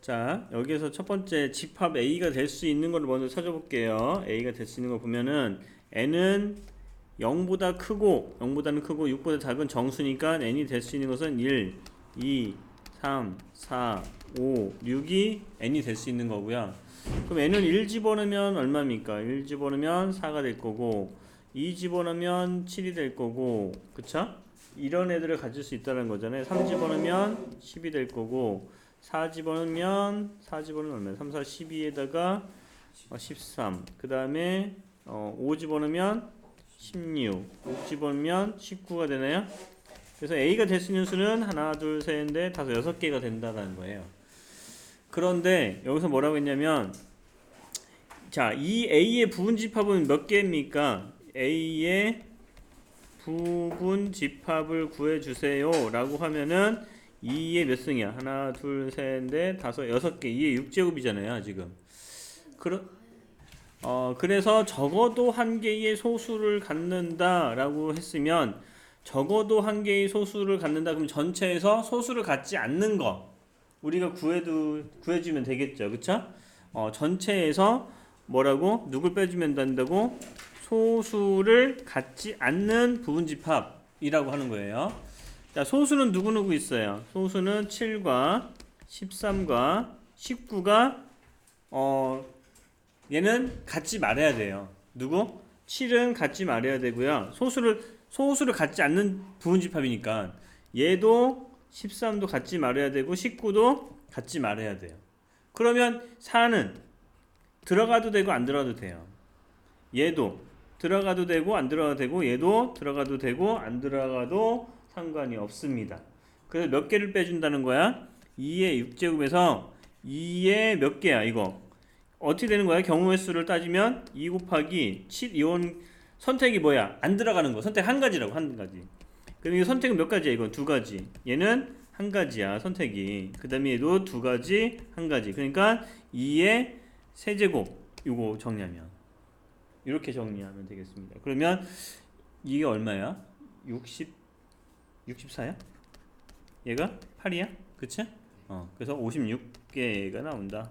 자, 여기에서 첫 번째 집합 A가 될 수 있는 걸 먼저 찾아볼게요. A가 될 수 있는 거 보면은 n은 0보다 크고 0보다는 크고 6보다 작은 정수니까 n이 될 수 있는 것은 1, 2, 3, 4, 5, 6이 n이 될 수 있는 거고요. 그럼 n을 1 집어넣으면 얼마입니까? 1 집어넣으면 4가 될 거고 2 집어넣으면 7이 될 거고 그쵸? 이런 애들을 가질 수 있다는 거잖아요. 3 집어넣으면 10이 될 거고 4 집어넣으면 4 집어넣으면 얼마야? 3, 4, 12에다가 어, 13. 그 다음에 어, 5 집어넣으면 16. 6 집어넣으면 19가 되나요? 그래서 A가 될 수 있는 수는 하나, 둘, 셋, 넷, 다섯, 여섯 개가 된다는 거예요. 그런데 여기서 뭐라고 했냐면 자, 이 A의 부분 집합은 몇 개입니까? A의 부분 집합을 구해 주세요라고 하면은 2의 몇 승이야? 하나, 둘, 셋, 넷, 다섯, 여섯 개. 2의 6제곱이잖아요, 지금. 그러, 어, 그래서 적어도 한 개의 소수를 갖는다라고 했으면 적어도 한 개의 소수를 갖는다 그럼 전체에서 소수를 갖지 않는 거 우리가 구해도 구해주면 되겠죠, 그쵸? 어, 전체에서 뭐라고 누굴 빼주면 된다고 소수를 갖지 않는 부분 집합이라고 하는 거예요. 자, 소수는 누구누구 있어요? 소수는 7과 13과 19가 어 얘는 갖지 말아야 돼요. 누구? 7은 갖지 말아야 되고요. 소수를 소수를 갖지 않는 부분 집합이니까 얘도 13도 갖지 말아야 되고 19도 갖지 말아야 돼요. 그러면 4는 들어가도 되고 안 들어가도 돼요. 얘도 들어가도 되고 안 들어가도 되고 얘도 들어가도 되고 안 들어가도 상관이 없습니다. 그래서 몇 개를 빼준다는 거야? 2의 6제곱에서 2의 몇 개야 이거? 어떻게 되는 거야? 경우의 수를 따지면 2 곱하기 7 이온 선택이 뭐야? 안 들어가는 거. 선택 한 가지라고 한 가지. 그럼 이 선택은 몇 가지야? 이건 두 가지. 얘는 한 가지야 선택이. 그 다음에 얘도 두 가지 한 가지. 그러니까 2의 세제곱 이거 정리하면 이렇게 정리하면 되겠습니다. 그러면 이게 얼마야? 60 64야? 얘가 8이야? 그치? 어, 그래서 56개가 나온다.